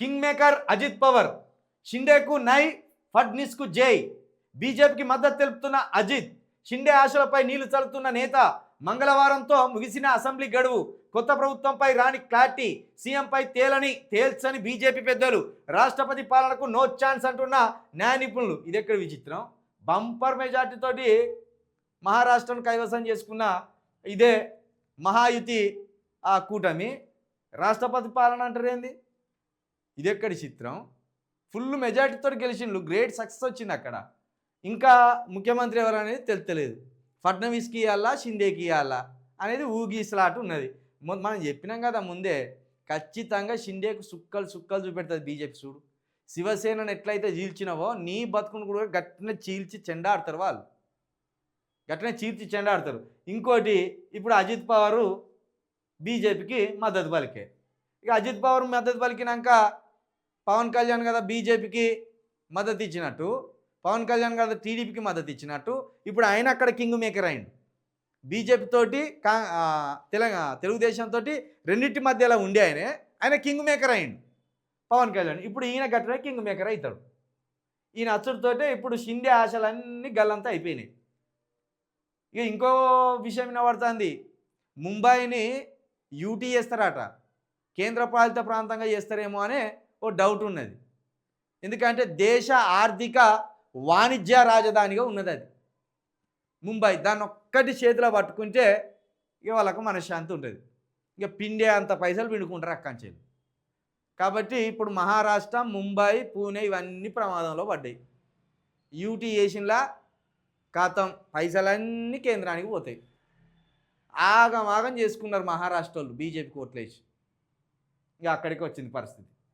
King maker Ajit Pawar షిండేకు నై ఫడ్నిస్కు జై. బీజేపీకి మద్దతు తెలుపుతున్న అజిత్ షిండే ఆశలపై నీళ్ళు చల్లుతున్న నేత మంగళవారంతో ముగిసిన అసెంబ్లీ గడువు కొత్త ప్రభుత్వంపై రాని క్లారిటీ సీఎంపై తేలని తేల్చని బీజేపీ పెద్దలు రాష్ట్రపతి పాలనకు నో ఛాన్స్ అంటున్న న్యాయ నిపుణులు. ఇది ఎక్కడ విచిత్రం? బంపర్ మెజార్టీతోటి మహారాష్ట్రను కైవసం చేసుకున్న ఇదే మహాయుతి ఆ కూటమి. రాష్ట్రపతి పాలన అంటారేంది? ఇది ఎక్కడి చిత్రం? ఫుల్ మెజార్టీతో గెలిచిండ్రు గ్రేట్ సక్సెస్ వచ్చింది అక్కడ. ఇంకా ముఖ్యమంత్రి ఎవరు అనేది తెలుస్తలేదు ఫడ్నవీస్కి ఇవ్వాలా షిందేకి ఇవ్వాలా అనేది ఊగిసలాట ఉన్నది. మనం చెప్పినాం కదా ముందే ఖచ్చితంగా షిండేకు సుక్కలు సుక్కలు చూపెడుతుంది బీజేపీ చూడు. శివసేనను ఎట్లయితే చీల్చినవో నీ బతుకును కూడా గట్టిన చీల్చి చెండాడతారు వాళ్ళు. గట్టిన చీల్చి చెండాడతారు. ఇంకోటి ఇప్పుడు అజిత్ పవారు బీజేపీకి మద్దతు పలికే. ఇక అజిత్ పవార్ మద్దతు పలికినాక పవన్ కళ్యాణ్ కదా బీజేపీకి మద్దతు ఇచ్చినట్టు పవన్ కళ్యాణ్ కదా టీడీపీకి మద్దతు ఇచ్చినట్టు ఇప్పుడు ఆయన అక్కడ కింగ్ మేకర్ అయిండు. బీజేపీతోటి కా తెలంగాణ తెలుగుదేశం తోటి రెండింటి మధ్యలో ఉండి ఆయనే ఆయన కింగ్ మేకర్ అయిండు. పవన్ కళ్యాణ్ ఇప్పుడు ఈయన గట్టిన కింగ్ మేకర్ అవుతాడు. ఈయన అచ్చుడితోటే ఇప్పుడు షిండే ఆశలన్నీ గల్లంతా అయిపోయినాయి. ఇక ఇంకో విషయం వినబడుతుంది. ముంబైని యూటీ చేస్తారట. కేంద్రపాలిత ప్రాంతంగా చేస్తారేమో అనే ఓ డౌట్ ఉన్నది. ఎందుకంటే దేశ ఆర్థిక వాణిజ్య రాజధానిగా ఉన్నది అది. ముంబై దాన్ని ఒక్కటి చేతిలో పట్టుకుంటే ఇక వాళ్ళకు మనశ్శాంతి ఉంటుంది. ఇక పిండే అంత పైసలు పిండుకుంటారు అక్కంచేలు కాబట్టి ఇప్పుడు మహారాష్ట్ర ముంబై పూణే ఇవన్నీ ప్రమాదంలో పడ్డాయి. యూటీ చేసినలా ఖాతం పైసలన్నీ కేంద్రానికి పోతాయి. ఆగమాగం చేసుకున్నారు మహారాష్ట్ర వాళ్ళు బీజేపీకి ఓట్లేసి. ఇక అక్కడికి వచ్చింది పరిస్థితి.